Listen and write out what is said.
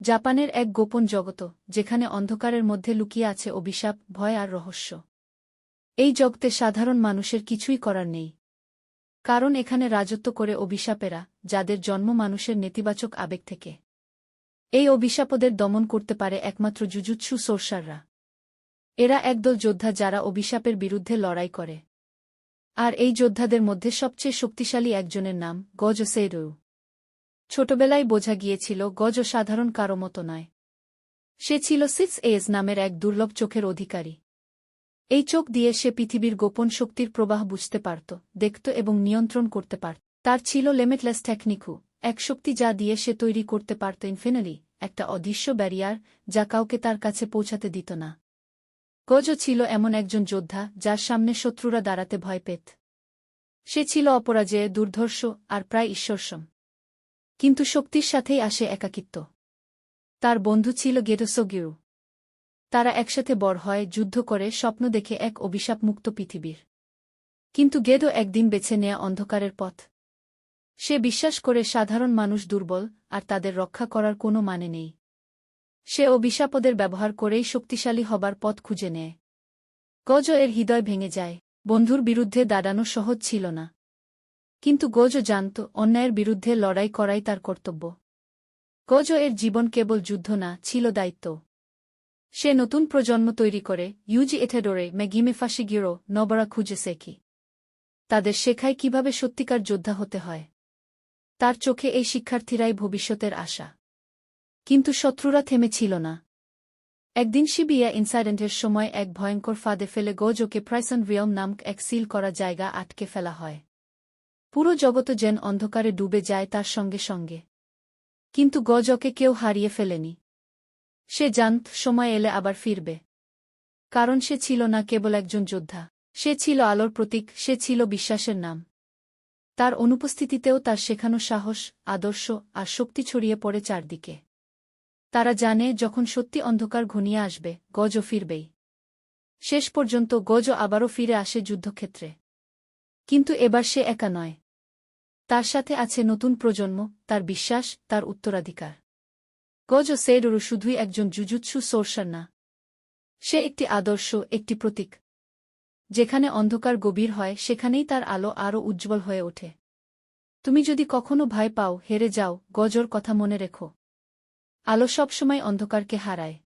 জাপানের এক গোপন জগত, যেখানে অন্ধকারের মধ্যে লুকিয়ে আছে অভিশাপ, ভয় আর রহস্য। এই জগতে সাধারণ মানুষের কিছুই করার নেই। কারণ এখানে রাজত্ব করে অভিশাপেরা, যাদের জন্ম মানুষের নেতিবাচক আবেগ থেকে। এই অভিশাপদের দমন করতে পারে একমাত্র জুজুৎসু সোর্সাররা। এরা একদল যোদ্ধা যারা অভিশাপের বিরুদ্ধে লড়াই করে। আর এই যোদ্ধাদের মধ্যে সবচেয়ে শক্তিশালী একজনের নাম গজ সেইরু ছোটবেলায় বোঝা গিয়েছিল গজ সাধারণ কারও মতো নয়। সে ছিল সিক্স এজ নামের এক দুর্লভ চোখের অধিকারী। এই চোখ দিয়ে সে পৃথিবীর গোপন শক্তির প্রবাহ বুঝতে পারত, দেখত এবং নিয়ন্ত্রণ করতে পারত। তার ছিল লিমিটলেস টেকনিকু এক শক্তি যা দিয়ে সে তৈরি করতে পারত ইনফিনালি একটা অদৃশ্য ব্যারিয়ার যা কাউকে তার কাছে পৌঁছাতে দিত না। গজ ছিল এমন একজন যোদ্ধা যার সামনে শত্রুরা দাঁড়াতে ভয় পেত। সে ছিল অপরাজয়ে, দুর্ধর্ষ আর প্রায় ঈশ্বরসম। কিন্তু শক্তির সাথেই আসে একাকিত্ব। তার বন্ধু ছিল গেরোসোগিরু তারা একসাথে বড় হয়, যুদ্ধ করে, স্বপ্ন দেখে এক অভিশাপমুক্ত পৃথিবীর। কিন্তু গেদো একদিন বেছে নেয়া অন্ধকারের পথ। সে বিশ্বাস করে সাধারণ মানুষ দুর্বল, আর তাদের রক্ষা করার কোনো মানে নেই। সে অভিশাপদের ব্যবহার করেই শক্তিশালী হবার পথ খুঁজে নেয়। গজ এর হৃদয় ভেঙে যায়। বন্ধুর বিরুদ্ধে দাঁড়ানো সহজ ছিল না। কিন্তু গোজ জানত, অন্যায়ের বিরুদ্ধে লড়াই করাই তার কর্তব্য। গোজ এর জীবন কেবল যুদ্ধ না, ছিল দায়িত্ব। সে নতুন প্রজন্ম তৈরি করে, ইউজি এথেডোরে ম্যাগিমে ফাশিগিরো নবরা খুঁজে শেখি। তাদের শেখায় কীভাবে সত্যিকার যোদ্ধা হতে হয়। তার চোখে এই শিক্ষার্থীরাই ভবিষ্যতের আশা। কিন্তু শত্রুরা থেমেছিল না। একদিন শিবিয়া ইনসাইডেন্টের সময় এক ভয়ঙ্কর ফাঁদে ফেলে গোজোকে প্রাইসন রিয়ম নামক এক সিল করা জায়গা আটকে ফেলা হয়। পুরো জগত যেন অন্ধকারে ডুবে যায় তার সঙ্গে সঙ্গে। কিন্তু গজকে কেউ হারিয়ে ফেলেনি। সে জানত সময় এলে আবার ফিরবে। কারণ সে ছিল না কেবল একজন যোদ্ধা। সে ছিল আলোর প্রতীক, সে ছিল বিশ্বাসের নাম। তার অনুপস্থিতিতেও তার শেখানো সাহস, আদর্শ আর শক্তি ছড়িয়ে পড়ে চারদিকে। তারা জানে যখন সত্যি অন্ধকার ঘনিয়ে আসবে, গজও ফিরবেই। শেষ পর্যন্ত গজও আবারও ফিরে আসে যুদ্ধক্ষেত্রে। কিন্তু এবার সে একা নয়। তার সাথে আছে নতুন প্রজন্ম, তার বিশ্বাস, তার উত্তরাধিকার। গজ সেইরুরু শুধুই একজন জুজুৎসু সোর্সার না। সে একটি আদর্শ, একটি প্রতীক। যেখানে অন্ধকার গভীর হয়, সেখানেই তার আলো আরও উজ্জ্বল হয়ে ওঠে। তুমি যদি কখনো ভয় পাও, হেরে যাও, গজর কথা মনে রেখো। আলো সবসময় অন্ধকারকে হারায়।